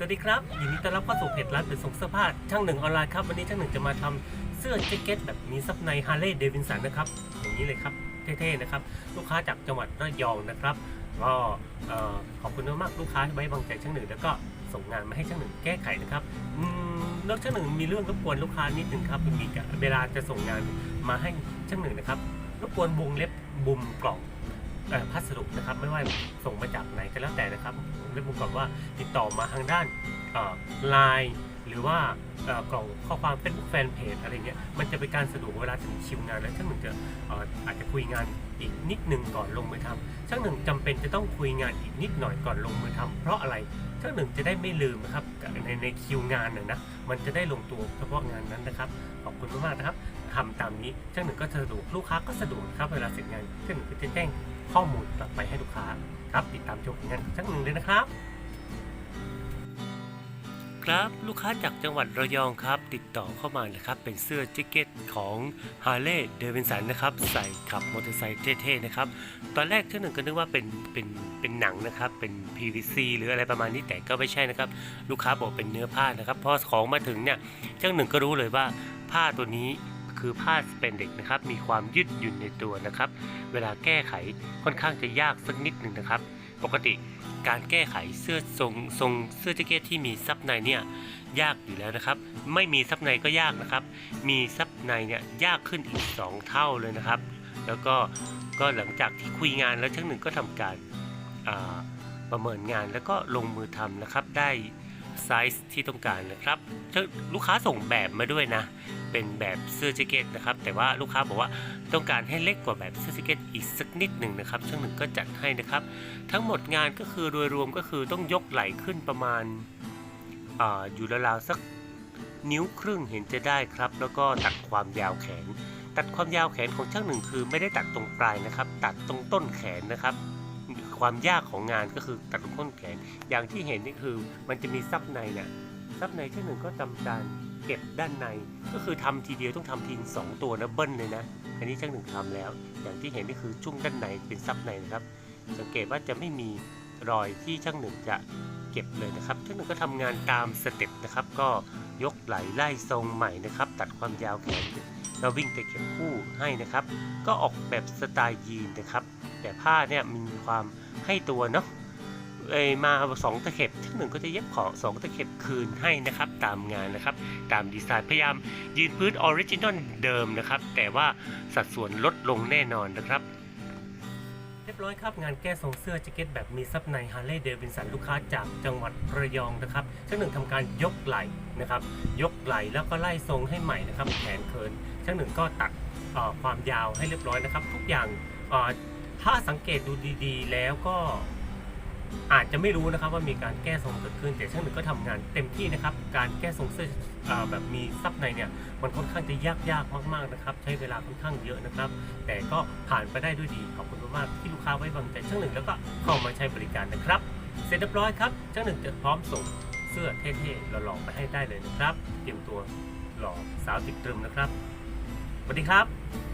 สวัสดีครับยินดีต้อนรับเข้าสู่เพจร้านเป็นส่งเสื้อผ้าช่างหนึ่งออนไลน์ครับ วันนี้ช่างหนึ่งจะมาทำเสื้อแจ็คเก็ตแบบมีซับในฮาร์เลย์เดวินสันนะครับอย่างนี้เลยครับเท่ๆนะครับ ลูกค้าจากจังหวัดระยองนะครับก็ขอบคุณมากลูกค้าที่ไว้วางใจช่างหนึ่งแล้วก็ส่งงานมาให้ช่างหนึ่งแก้ไขนะครับอืมแล้วช่างหนึ่งมีเรื่องรบกวนลูกค้านิดหนึ่งครับมีเวลาจะส่งงานมาให้ช่างหนึ่งนะครับรบกวนวงเล็บบุมกล่องพัสดุนะครับ ไม่ว่าส่งมาจากไหนก็แล้วแต่นะครับ ว็บบุมก่องว่าติดต่อมาทางด้านไลน์หรือว่ากล่องข้อความ Facebook แฟนเพจอะไรเงี้ยมันจะเป็นการสะดวกเวลาถึงคิวงานแล้วช่างหนึ่งจะอออาจจะคุยงานอีกนิดหนึ่งก่อนลงมือทำช่างหนึ่งจำเป็นจะต้องคุยงานอีกนิดหน่อยก่อนลงมือทำเพราะอะไรช่างหนึ่งจะได้ไม่ลืมนะครับในในคิวงานน่ะนะมันจะได้ลงตัวเฉพาะงานนั้นนะครับขอบคุณมากๆนะครับทำตามนี้ช่างหนึ่งก็สะดวกลูกค้าก็สะดวกครับเวลาเสร็จงานช่างหนึ่งก็จะแจ้ง ข้อมูลกลับไปให้ลูกค้าครับติดตามชมผลงานของช่างหนึ่งเลยนะครับ ครับลูกค้าจากจังหวัดระยองครับ ติดต่อเข้ามานะครับ เป็นเสื้อแจ็คเก็ตของ h a r l e y d a v i d s o n นะครับ ใส่ขับมอเตอร์ไซค์เท่ๆนะครับ ตอนแรกเท่าหนึ่งก็นึกว่าเป็นเป็นเป็นหนังนะครับ เป็น PVC หรืออะไรประมาณนี้แต่ก็ไม่ใช่นะครับ ลูกค้าบอกเป็นเนื้อผ้านะครับพอของมาถึงเนี่ยเจ้าหนึ่งก็รู้เลยว่าผ้าตัวนี้ คือผ้าสเปนเด็กนะครับมีความยืดหยุ่นในตัวนะครับ เวลาแก้ไขค่อนข้างจะยากสักนิดหนึ่งนะครับ ปกติการแก้ไขเสื้อทรงทรงเสื้อแจ็คเก็ตที่มีซับในเนี่ยยากอยู่แล้วนะครับ ไม่มีซับในก็ยากนะครับ มีซับในเนี่ยยากขึ้นอีก 2 เท่าเลยนะครับ แล้วก็ก็หลังจากที่คุยงานแล้วช่างหนึ่งก็ทำการประเมินงานแล้วก็ลงมือทำนะครับได้ ไซส์ที่ต้องการนะครับลูกค้าส่งแบบมาด้วยนะ เป็นแบบเสื้อแจ็คเก็ตนะครับ แต่ว่าลูกค้าบอกว่าต้องการให้เล็กกว่าแบบเสื้อแจ็คเก็ตอีกสักนิดหนึ่งนะครับ ช่างหนึ่งก็จัดให้นะครับ ทั้งหมดงานก็คือโดยรวมก็คือต้องยกไหล่ขึ้นประมาณออยู่ราวๆสักนิ้วครึ่งเห็นจะได้ครับ แล้วก็ตัดความยาวแขน ตัดความยาวแขนของช่างหนึ่งคือไม่ได้ตัดตรงปลายนะครับ ตัดตรงต้นแขนนะครับ ความยากของงานก็คือตัดตรงต้นแขนอย่างที่เห็นนี่คือมันจะมีซับในเนี่ยซับในช่างหนึ่งก็ทำการเก็บด้านใน ก็คือทำทีเดียวต้องทำทีสองตัวนะเบิ้ลเลยนะอันนี้ช่างหนึ่งทำแล้ว อย่างที่เห็นนี่คือช่วงด้านในเป็นซับในนะครับ สังเกตว่าจะไม่มีรอยที่ช่างหนึ่งจะเก็บเลยนะครับช่างหนึ่งก็ทำงานตามสเต็ปนะครับ ก็ยกไหลไล่ทรงใหม่นะครับ ตัดความยาวแขนแล้ววิ่งไปเก็บคู่ให้นะครับ ก็ออกแบบสไตล์ยีนนะครับ แต่ผ้าเนี่ยมีความให้ตัวเนาะเอยมาสองตะเข็บช่หนึ่งก็จะเย็บของสองตะเข็บคืนให้นะครับตามงานนะครับ ตามดีไซน์พยายามยืนพื้นออริจินอลเดิมนะครับ แต่ว่าสัดส่วนลดลงแน่นอนนะครับเรียบร้อยครับ งานแก้ทรงเสื้อแจ็คเก็ตแบบมีซับในฮาร์เลย์เดวินสันลูกค้าจากจังหวัดระยองนะครับช่างหนึ่งทำการยกไหล่นะครับ ยกไหล่แล้วก็ไล่ทรงให้ใหม่นะครับแขนเคินช่างหนึ่งก็ตัดความยาวให้เรียบร้อยนะครับ ทุกอย่างอ ถ้าสังเกตดูดีๆ แล้วก็อาจจะไม่รู้นะครับว่ามีการแก้ทรงเกิดขึ้นแต่ช่างหนึ่งก็ทำงานเต็มที่นะครับ การแก้ทรงเสื้ออแบบมีซับในเนี่ยมันค่อนข้างจะยากยากๆมากๆนะครับ ใช้เวลาค่อนข้างเยอะนะครับ แต่ก็ผ่านไปได้ด้วยดีขอบคุณมากๆที่ลูกค้าไว้วางใจช่างหนึ่งแล้วก็เข้ามาใช้บริการนะครับ เสร็จเรียบร้อยครับช่างหนึ่งจะพร้อมส่งเสื้อเท่ๆหล่อๆไปให้ได้เลยนะครับเตรียมตัวหล่อสาวติดตรึมนะครับสวัสดีครับ